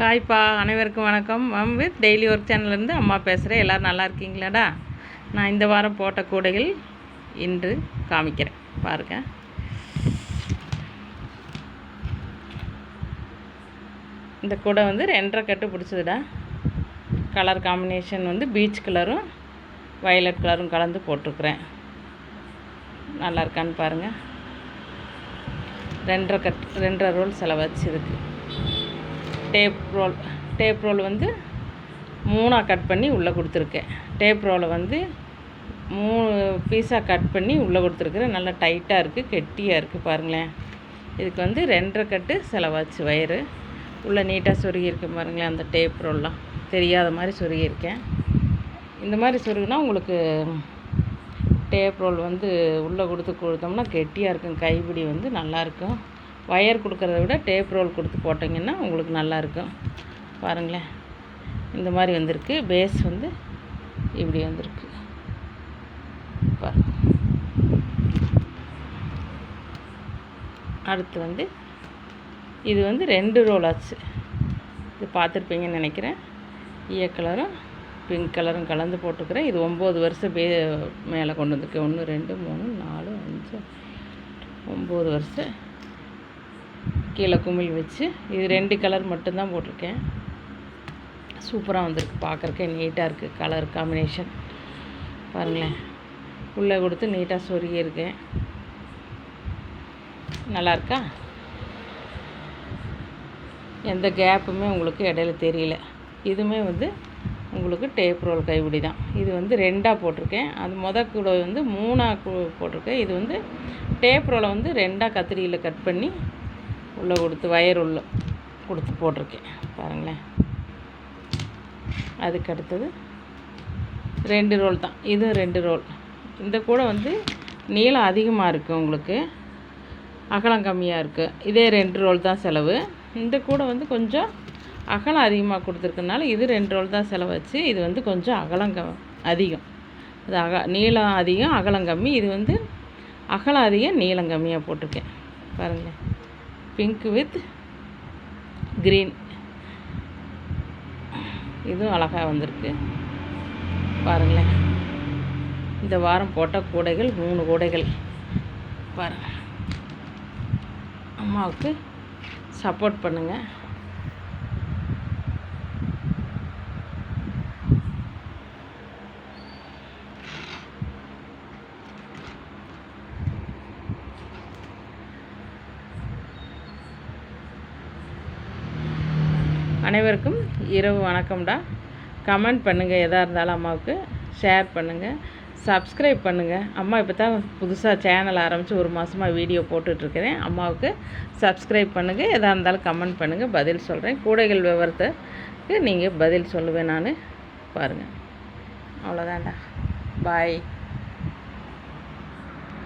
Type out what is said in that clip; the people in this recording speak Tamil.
ஹாய்ப்பா அனைவருக்கும் வணக்கம். மேம் வித் டெய்லி ஒர்க் சேனல்லேருந்து அம்மா பேசுகிறேன் எல்லோரும் நல்லா இருக்கீங்களாடா? நான் இந்த வாரம் போட்ட கூடைகள் இன்று காமிக்கிறேன். பாருங்கள் இந்த கூடை வந்து ரெண்டரை கட்டு பிடிச்சதுடா. கலர் காம்பினேஷன் வந்து பீச் கலரும் வயலட் கலரும் கலந்து போட்டிருக்குறேன். நல்லா இருக்கான்னு பாருங்கள் ரெண்டரை கட் ரெண்டரை ரோல் செலவாச்சு டேப் ரோல் டேப் ரோல் வந்து மூணாக கட் பண்ணி உள்ளே கொடுத்துருக்கேன். டேப் ரோலை வந்து மூணு பீஸாக கட் பண்ணி உள்ளே கொடுத்துருக்குறேன். நல்லா டைட்டாக இருக்குது கெட்டியாக இருக்குது பாருங்களேன். இதுக்கு வந்து ரெண்டரை கட்டு செலவாச்சு வயரு உள்ளே நீட்டாக சொருகியிருக்கேன் பாருங்களேன் அந்த டேப் ரோல்லாம். தெரியாத மாதிரி சொருகியிருக்கேன். இந்த மாதிரி சொருகுனா உங்களுக்கு டேப் ரோல் வந்து உள்ளே கொடுத்து கொடுத்தோம்னா கெட்டியாக இருக்கும் கைப்பிடி வந்து நல்லாயிருக்கும் ஒயர் கொடுக்குறத விட டேப் ரோல் கொடுத்து போட்டிங்கன்னா உங்களுக்கு நல்லாயிருக்கும். பாருங்களேன். இந்த மாதிரி வந்திருக்கு. பேஸ் வந்து இப்படி வந்திருக்கு. அடுத்து வந்து இது வந்து ரெண்டு ரோல் ஆச்சு. இது பார்த்துருப்பீங்கன்னு நினைக்கிறேன். ஈய கலரும் பிங்க் கலரும் கலந்து போட்டுக்கிறேன். இது ஒம்பது வருஷம் பே மேலே கொண்டு வந்திருக்கேன். ஒன்று ரெண்டு மூணு நாலு அஞ்சு ஒம்பது வருஷம் கீழே குமிழ் வச்சு இது ரெண்டு கலர் மட்டும்தான் போட்டிருக்கேன். சூப்பராக வந்திருக்கு பார்க்குறக்கே நீட்டாக இருக்குது கலர் காம்பினேஷன் பாருங்களேன். உள்ளே கொடுத்து நீட்டாக சொருகியிருக்கேன் நல்லா இருக்கா? எந்த கேப்புமே உங்களுக்கு இடையில தெரியல. இதுவுமே வந்து உங்களுக்கு டேப் ரோல் கைப்பிடி தான். இது வந்து ரெண்டாக போட்டிருக்கேன். அது மொத கூட வந்து மூணாக போட்டிருக்கேன். இது வந்து டேப் ரோலை வந்து ரெண்டாக கத்திரியில் கட் பண்ணி உள்ளே கொடுத்து வயர் உள்ள கொடுத்து போட்டிருக்கேன். பாருங்களேன். அதுக்கு அடுத்தது ரெண்டு ரோல் தான். இதுவும் ரெண்டு ரோல். இந்த கூட வந்து நீளம் அதிகமாக இருக்குது உங்களுக்கு. அகலம் கம்மியாக இருக்குது இதே ரெண்டு ரோல் தான் செலவு. இந்த கூட வந்து கொஞ்சம் அகலம் அதிகமாக கொடுத்துருக்கனால இது ரெண்டு ரோல் தான் செலவச்சு இது வந்து கொஞ்சம் அகலம் க அதிகம். அது அக நீளம் அதிகம் அகலம் கம்மி. இது வந்து அகலம் அதிகம் நீளம் கம்மியாக போட்டிருக்கேன். பாருங்கள் பிங்க் வித் க்ரீன் இதுவும் அழகாக வந்திருக்கு. பாருங்களேன். இந்த வாரம் போட்ட கூடைகள் மூணு கூடைகள். பாருங்கள் அம்மாவுக்கு சப்போர்ட் பண்ணுங்கள் அனைவருக்கும் இரவு வணக்கம்டா. கமெண்ட் பண்ணுங்கள் எதாக இருந்தாலும் அம்மாவுக்கு. ஷேர் பண்ணுங்கள் சப்ஸ்கிரைப் பண்ணுங்கள் அம்மா இப்போ தான் புதுசாக சேனல் ஆரம்பித்து ஒரு மாதமாக வீடியோ போட்டுட்ருக்கிறேன். அம்மாவுக்கு சப்ஸ்கிரைப் பண்ணுங்கள் எதாக இருந்தாலும் கமெண்ட் பண்ணுங்கள் பதில் சொல்கிறேன் கூடைகள் விவரத்துக்கு நீங்கள் பதில் சொல்லுவேன் நான். பாருங்கள் அவ்வளோதான்டா பாய்